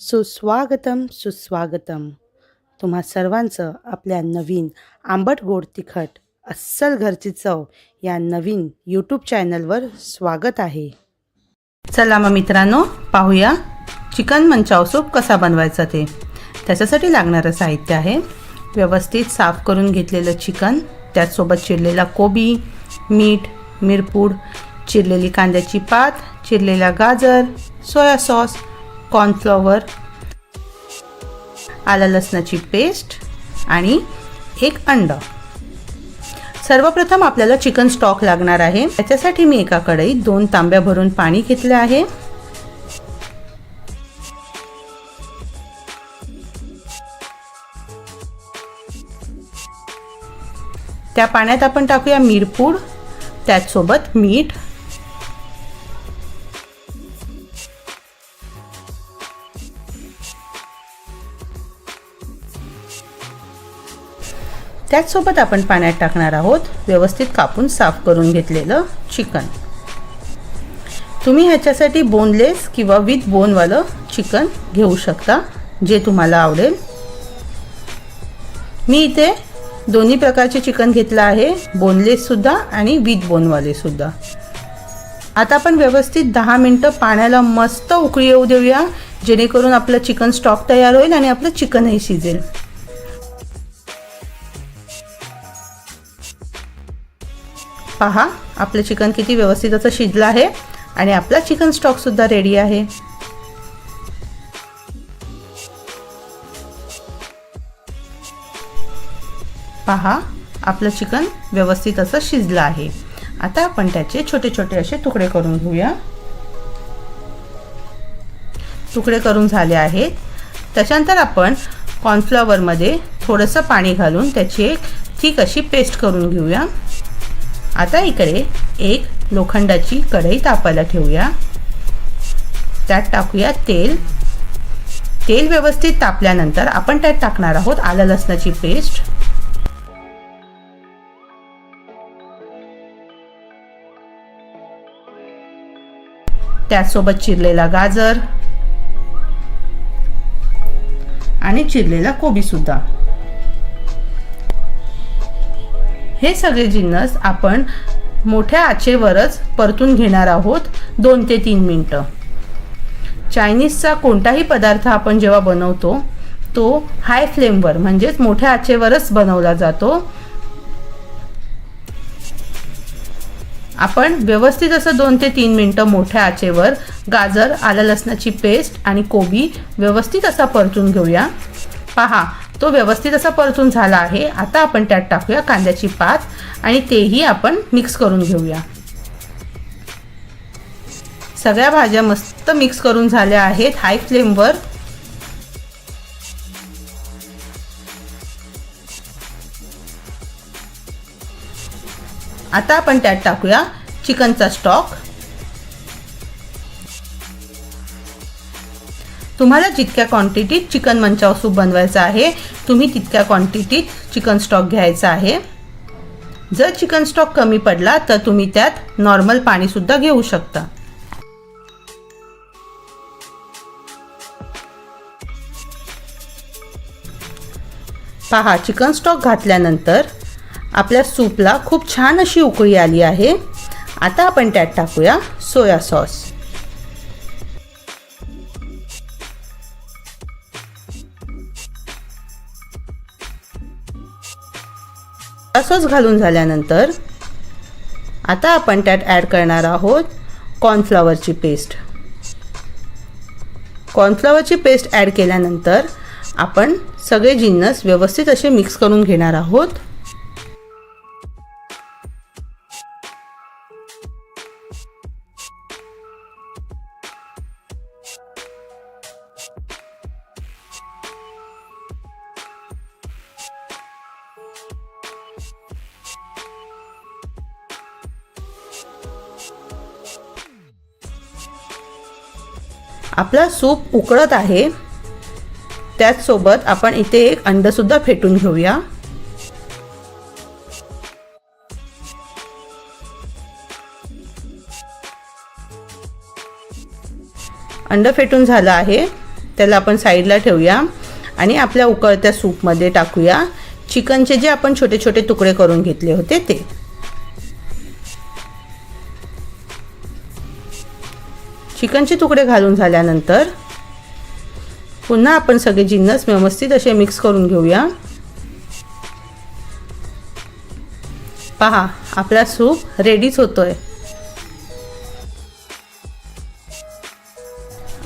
सुस्वागतम सुस्वागतम. तुम्हा सर्वांचं आपल्या नवीन आंबट गोड तिखट अस्सल घरची चव या नवीन यूट्यूब चॅनलवर स्वागत आहे. चला मग मित्रांनो पाहूया चिकन मंचाव सूप कसा बनवायचा ते. त्याच्यासाठी लागणारं साहित्य आहे. व्यवस्थित साफ करून घेतलेलं चिकन त्याचसोबत चिरलेला कोबी मीठ मिरपूड चिरलेली कांद्याची पात चिरलेला गाजर सोया सॉस कॉर्नफ्लॉवर आलं लसणाची पेस्ट आणि एक अंड. सर्वप्रथम आपल्याला चिकन स्टॉक लागणार आहे. त्याच्यासाठी मी एका कढईत दोन तांब्या भरून पाणी घेतले आहे. त्या पाण्यात आपण टाकूया मिरपूड त्याचसोबत मीठ त्याचसोबत आपण पाण्यात टाकणार आहोत व्यवस्थित कापून साफ करून घेतलेलं चिकन. तुम्ही ह्याच्यासाठी बोनलेस किंवा विथ बोनवालं चिकन घेऊ शकता जे तुम्हाला आवडेल. मी इथे दोन्ही प्रकारचे चिकन घेतलं आहे बोनलेससुद्धा आणि विथ बोनवालेसुद्धा आता आपण व्यवस्थित दहा मिनटं पाण्याला मस्त उकळी येऊ देऊया जेणेकरून आपलं चिकन स्टॉक तयार होईल आणि आपलं चिकनही शिजेल. पहा आपलं चिकन किती व्यवस्थित असं शिजलं आहे आणि आपला चिकन स्टॉकसुद्धा रेडी आहे. पहा आपलं चिकन व्यवस्थित असं शिजलं आहे. आता आपण त्याचे छोटे छोटे असे तुकडे करून घेऊया. तुकडे करून झाले आहेत. त्याच्यानंतर आपण कॉर्नफ्लॉवरमध्ये थोडंसं पाणी घालून त्याची एक ठीक अशी पेस्ट करून घेऊया. आता इकडे एक लोखंडाची कढई तापायला ठेवूया. त्यात टाकूया तेल. तेल व्यवस्थित तापल्यानंतर आपण त्यात टाकणार आहोत आलं लसणाची पेस्ट. त्यासोबत चिरलेला गाजर. आणि चिरलेला कोबी हे सगळे जिन्नस आपण मोठ्या आचेवरच परतून घेणार आहोत दोन ते तीन मिनटं. चायनीजचा कोणताही पदार्थ आपण जेव्हा बनवतो तो हाय फ्लेमवर म्हणजेच मोठ्या आचेवरच बनवला जातो. आपण व्यवस्थित असं दोन ते तीन मिनटं मोठ्या आचेवर गाजर आलं लसणाची पेस्ट आणि कोबी व्यवस्थित असा परतून घेऊया. पहा तो व्यवस्थित असा परतून झाला आहे. आता आपण त्यात टाकूया कांद्याची पात आणि तेही आपण मिक्स करून घेऊया. सगळ्या भाज्या मस्त मिक्स करून झाल्या आहेत. हाय फ्लेमवर आता आपण त्यात टाकूया चिकनचा स्टॉक तुम्हाला जितक्या क्वांटिटीत चिकन मंचाव सूप बनवायचं आहे तुम्ही तितक्या क्वांटिटीत चिकन स्टॉक घ्यायचा आहे. जर चिकन स्टॉक कमी पडला तर तुम्ही त्यात नॉर्मल पाणीसुद्धा घेऊ शकता. पहा चिकन स्टॉक घातल्यानंतर आपल्या सूपला खूप छान अशी उकळी आली आहे. आता आपण त्यात टाकूया सोया सॉस असंच घालून झाल्यानंतर आता आपण त्यात ॲड करणार आहोत कॉर्नफ्लॉवरची पेस्ट कॉर्नफ्लॉवरची पेस्ट ॲड केल्यानंतर आपण सगळे जिन्नस व्यवस्थित असे मिक्स करून घेणार आहोत. आपला सूप उकळत आहे. त्याचसोबत आपण इथे एक अंडसुद्धा फेटून घेऊया. अंड फेटून झालं आहे. त्याला आपण साईडला ठेवूया आणि आपल्या उकळत्या सूपमध्ये टाकूया. चिकनचे जे आपण छोटे छोटे तुकडे करून घेतले होते ते. चिकनचे तुकडे घालून झाल्यानंतर पुन्हा आपण सगळे जिन्नस व्यवस्थित असे मिक्स करून घेऊया. पहा आपला सूप रेडीच होतोय.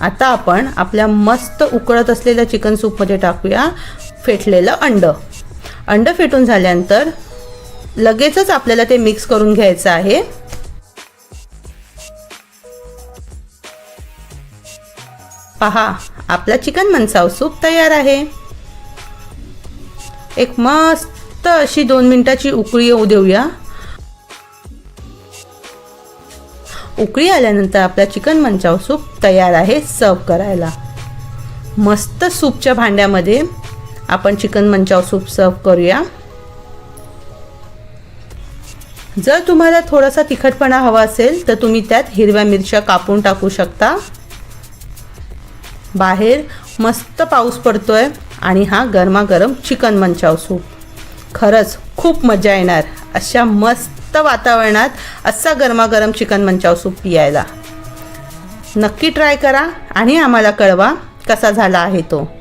आता आपण आपल्या मस्त उकळत असलेल्या चिकन सूपमध्ये टाकूया फेटलेलं अंड. अंड फेटून झाल्यानंतर लगेचच आपल्याला ते मिक्स करून घ्यायचं आहे. पहा आपला चिकन मनसाव सूप तयार आहे. एक मस्त अशी दोन मिनटाची उकळी येऊ देऊया. उकळी आल्यानंतर आपला चिकन मंचाव सूप तयार आहे सर्व करायला. मस्त सूपच्या भांड्यामध्ये आपण चिकन मंचाव सूप सर्व करूया. जर तुम्हाला थोडासा तिखटपणा हवा असेल तर तुम्ही त्यात हिरव्या मिरच्या कापून टाकू शकता. बाहेर मस्त पाऊस पडतो आहे आणि हा गरमागरम चिकन मंचाव सूप. खरंच खूप मजा येणार अशा मस्त वातावरणात असा गरमागरम चिकन मंचाव सूप पियायला. नक्की ट्राय करा आणि आम्हाला कळवा कसा झाला आहे तो.